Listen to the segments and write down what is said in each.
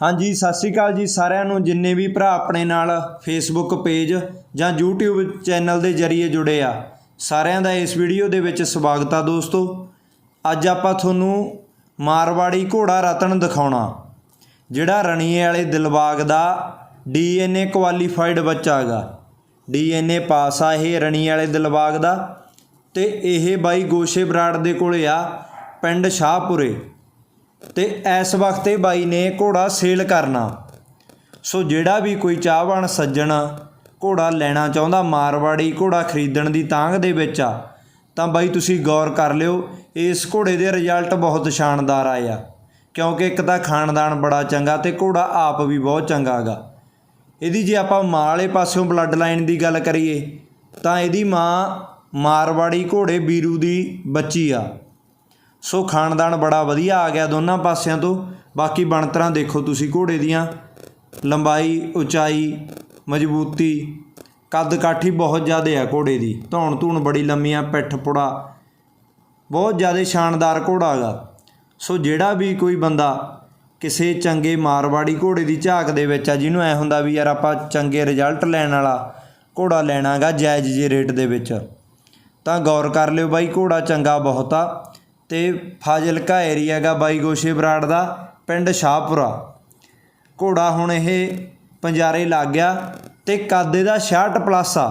ਹਾਂਜੀ, ਸਤਿ ਸ਼੍ਰੀ ਅਕਾਲ ਜੀ ਸਾਰਿਆਂ ਨੂੰ, ਜਿੰਨੇ ਵੀ ਭਰਾ ਆਪਣੇ ਨਾਲ ਫੇਸਬੁੱਕ ਪੇਜ ਜਾਂ YouTube ਚੈਨਲ ਦੇ ਜ਼ਰੀਏ ਜੁੜੇ ਆ, ਸਾਰਿਆਂ ਦਾ ਇਸ ਵੀਡੀਓ ਦੇ ਵਿੱਚ ਸਵਾਗਤ ਆ ਦੋਸਤੋ। ਅੱਜ ਆਪਾਂ ਤੁਹਾਨੂੰ ਮਾਰਵਾੜੀ ਘੋੜਾ ਰਤਨ ਦਿਖਾਉਣਾ, ਜਿਹੜਾ ਰਣੀਏ ਵਾਲੇ ਦਿਲਬਾਗ ਦਾ ਡੀਐਨਏ ਕੁਆਲੀਫਾਈਡ ਬੱਚਾ ਹੈਗਾ। ਡੀਐਨਏ ਪਾਸ ਆ ਇਹ ਰਣੀਏ ਵਾਲੇ ਦਿਲਬਾਗ ਦਾ ਤੇ ਇਹ ਬਾਈ ਗੋਸ਼ੇ ਬਰਾੜ ਦੇ ਕੋਲ ਆ, ਪਿੰਡ ਸ਼ਾਹਪੁਰੇ। ਤੇ ਇਸ ਵਕਤ ਇਹ ਬਾਈ ਨੇ ਘੋੜਾ ਸੇਲ ਕਰਨਾ। ਸੋ ਜਿਹੜਾ ਵੀ ਕੋਈ ਚਾਹਵਾਨ ਸੱਜਣ ਘੋੜਾ ਲੈਣਾ ਚਾਹੁੰਦਾ, ਮਾਰਵਾੜੀ ਘੋੜਾ ਖਰੀਦਣ ਦੀ ਤਾਂਘ ਦੇ ਵਿੱਚ ਆ, ਤਾਂ ਬਾਈ ਤੁਸੀਂ ਗੌਰ ਕਰ ਲਿਓ, ਇਸ ਘੋੜੇ ਦੇ ਰਿਜ਼ਲਟ ਬਹੁਤ ਸ਼ਾਨਦਾਰ ਆਏ ਆ। ਕਿਉਂਕਿ ਇੱਕ ਤਾਂ ਖਾਨਦਾਨ ਬੜਾ ਚੰਗਾ ਤੇ ਘੋੜਾ ਆਪ ਵੀ ਬਹੁਤ ਚੰਗਾ ਹੈਗਾ ਇਹਦੀ ਜੇ ਆਪਾਂ ਮਾਂ ਵਾਲੇ ਪਾਸਿਓਂ ਬਲੱਡ ਲਾਈਨ ਦੀ ਗੱਲ ਕਰੀਏ, ਤਾਂ ਇਹਦੀ ਮਾਂ ਮਾਰਵਾੜੀ ਘੋੜੇ ਬੀਰੂ ਦੀ ਬੱਚੀ ਆ। ਸੋ ਖਾਨਦਾਨ ਬੜਾ ਵਧੀਆ ਆ ਗਿਆ ਦੋਨਾਂ ਪਾਸਿਆਂ ਤੋਂ। ਬਾਕੀ ਬਣਤਰਾਂ ਦੇਖੋ ਤੁਸੀਂ ਘੋੜੇ ਦੀਆਂ। ਲੰਬਾਈ, ਉਚਾਈ, ਮਜ਼ਬੂਤੀ ਕੱਦ ਕਾਠੀ ਬਹੁਤ ਜ਼ਿਆਦਾ ਆ ਘੋੜੇ ਦੀ। ਧੌਣ ਧੂਣ ਬੜੀ ਲੰਮੀਆਂ ਪਿੱਠ ਪੁੜਾ ਬਹੁਤ ਜ਼ਿਆਦਾ ਸ਼ਾਨਦਾਰ ਘੋੜਾ ਹੈਗਾ ਸੋ ਜਿਹੜਾ ਵੀ ਕੋਈ ਬੰਦਾ ਕਿਸੇ ਚੰਗੇ ਮਾਰਵਾੜੀ ਘੋੜੇ ਦੀ ਝਾਕ ਦੇ ਵਿੱਚ ਆ, ਜਿਹਨੂੰ ਐ ਹੁੰਦਾ ਵੀ ਯਾਰ ਆਪਾਂ ਚੰਗੇ ਰਿਜ਼ਲਟ ਲੈਣ ਵਾਲਾ ਘੋੜਾ ਲੈਣਾਗਾ ਜਾਇਜ਼ ਜੇ ਰੇਟ ਦੇ ਵਿੱਚ, ਤਾਂ ਗੌਰ ਕਰ ਲਿਓ ਬਾਈ, ਘੋੜਾ ਚੰਗਾ ਬਹੁਤ ਆ। ਤੇ ਫਾਜ਼ਿਲਕਾ ਏਰੀਆ ਗਾ ਬਾਈ ਗੋਸ਼ੇ ਬਰਾੜ ਦਾ, ਪਿੰਡ ਸ਼ਾਹਪੁਰਾ। ਘੋੜਾ ਹੁਣ ਇਹ ਪੰਜਾਰੇ ਲੱਗ ਗਿਆ ਤੇ ਕਾਦੇ ਦਾ 66 ਪਲੱਸ ਆ।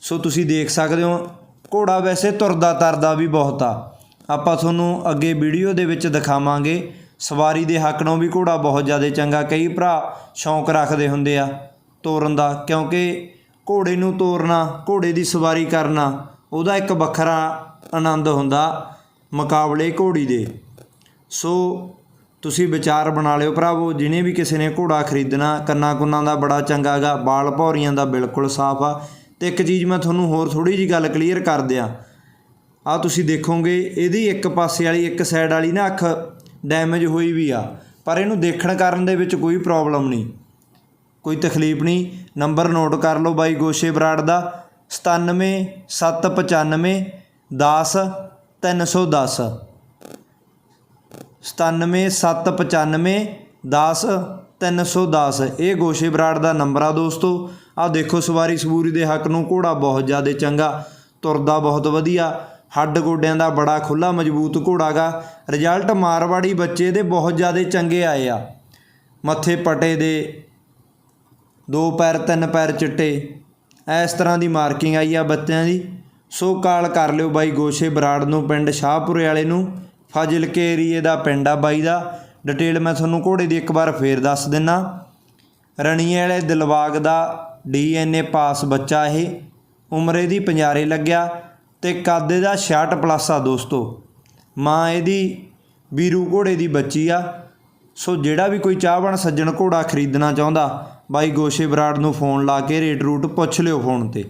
ਸੋ ਤੁਸੀਂ ਦੇਖ ਸਕਦੇ ਹੋ, ਘੋੜਾ ਵੈਸੇ ਤੁਰਦਾ ਤਰਦਾ ਵੀ ਬਹੁਤ ਆ। ਆਪਾਂ ਤੁਹਾਨੂੰ ਅੱਗੇ ਵੀਡੀਓ ਦੇ ਵਿੱਚ ਦਿਖਾਵਾਂਗੇ, ਸਵਾਰੀ ਦੇ ਹੱਕ ਨੂੰ ਵੀ ਘੋੜਾ ਬਹੁਤ ਜ਼ਿਆਦਾ ਚੰਗਾ, ਕਈ ਭਰਾ ਸ਼ੌਂਕ ਰੱਖਦੇ ਹੁੰਦੇ ਆ ਤੋਰਨ ਦਾ, ਕਿਉਂਕਿ ਘੋੜੇ ਨੂੰ ਤੋਰਨਾ, ਘੋੜੇ ਦੀ ਸਵਾਰੀ ਕਰਨਾ ਉਹਦਾ ਇੱਕ ਵੱਖਰਾ ਆਨੰਦ ਹੁੰਦਾ ਮੁਕਾਬਲੇ ਘੋੜੀ ਦੇ। ਸੋ ਤੁਸੀਂ ਵਿਚਾਰ ਬਣਾ ਲਿਓ ਭਰਾਵੋ ਜਿਹਨੇ ਵੀ ਕਿਸੇ ਨੇ ਘੋੜਾ ਖਰੀਦਣਾ ਕੰਨਾਂ ਕੁੰਨਾਂ ਦਾ ਬੜਾ ਚੰਗਾ ਹੈਗਾ, ਬਾਲ ਭੌਰੀਆਂ ਦਾ ਬਿਲਕੁਲ ਸਾਫ਼ ਆ। ਤੇ ਇੱਕ ਚੀਜ਼ ਮੈਂ ਤੁਹਾਨੂੰ ਹੋਰ ਥੋੜੀ ਜੀ ਗੱਲ ਕਲੀਅਰ ਕਰ ਦਿਆਂ। ਆ ਤੁਸੀਂ ਦੇਖੋਗੇ, ਇਹਦੀ ਇੱਕ ਪਾਸੇ ਵਾਲੀ, ਇੱਕ ਸਾਈਡ ਵਾਲੀ ਨਾ ਅੱਖ ਡੈਮੇਜ ਹੋਈ ਵੀ ਆ, ਪਰ ਇਹਨੂੰ ਦੇਖਣ ਕਰਨ ਦੇ ਵਿੱਚ ਕੋਈ ਪ੍ਰੋਬਲਮ ਨਹੀਂ, ਕੋਈ ਤਕਲੀਫ ਨਹੀਂ। ਨੰਬਰ ਨੋਟ ਕਰ ਲਓ ਬਾਈ ਗੋਸ਼ੇ ਬਰਾੜ ਦਾ। 97 795 10 310 97 795 10 310 ਇਹ ਗੋਸ਼ੇ ਬਰਾੜ ਦਾ ਨੰਬਰ ਆ ਦੋਸਤੋ। ਆ ਦੇਖੋ ਸਵਾਰੀ ਸਬੂਰੀ ਦੇ ਹੱਕ ਨੂੰ ਘੋੜਾ ਬਹੁਤ ਜ਼ਿਆਦਾ ਚੰਗਾ, ਤੁਰਦਾ ਬਹੁਤ ਵਧੀਆ, ਹੱਡ ਗੋਡਿਆਂ ਦਾ ਬੜਾ ਖੁੱਲਾ ਮਜ਼ਬੂਤ ਘੋੜਾਗਾ। ਰਿਜ਼ਲਟ ਮਾਰਵਾੜੀ ਬੱਚੇ ਦੇ ਬਹੁਤ ਜ਼ਿਆਦਾ ਚੰਗੇ ਆਏ ਆ। ਮੱਥੇ ਪਟੇ ਦੇ, ਦੋ ਪੈਰ, ਤਿੰਨ ਪੈਰ ਚਿੱਟੇ। ਇਸ ਤਰ੍ਹਾਂ ਦੀ ਮਾਰਕਿੰਗ ਆਈ ਆ ਬੱਚਿਆਂ ਦੀ। ਸੋ ਕਾਲ ਕਰ ਲਿਓ ਬਾਈ ਗੋਸ਼ੇ ਬਰਾੜ ਨੂੰ, ਪਿੰਡ ਸ਼ਾਹਪੁਰੇ ਵਾਲੇ ਨੂੰ। ਫਾਜ਼ਿਲਕੇ ਏਰੀਏ ਦਾ ਪਿੰਡ ਆ ਬਾਈ ਦਾ। ਡਿਟੇਲ ਮੈਂ ਤੁਹਾਨੂੰ ਘੋੜੇ ਦੀ ਇੱਕ ਵਾਰ ਫੇਰ ਦੱਸ ਦਿੰਨਾ। ਰਣੀਏ ਵਾਲੇ ਦਿਲਬਾਗ ਦਾ ਡੀਐਨਏ ਪਾਸ ਬੱਚਾ ਇਹ। ਉਮਰੇ ਦੀ ਪੰਜਾਰੇ ਲੱਗਿਆ ਤੇ ਕਾਦੇ ਦਾ 66 ਪਲੱਸ ਆ ਦੋਸਤੋ। ਮਾਂ ਇਹਦੀ ਵੀਰੂ ਘੋੜੇ ਦੀ ਬੱਚੀ ਆ। ਸੋ ਜਿਹੜਾ ਵੀ ਕੋਈ ਚਾਹਵਾਨ ਸੱਜਣ ਘੋੜਾ ਖਰੀਦਣਾ ਚਾਹੁੰਦਾ ਬਾਈ ਗੋਸ਼ੇ ਬਰਾੜ ਨੂੰ ਫੋਨ ਲਾ ਕੇ ਰੇਟ ਰੂਟ ਪੁੱਛ ਲਿਓ ਫੋਨ ਤੇ।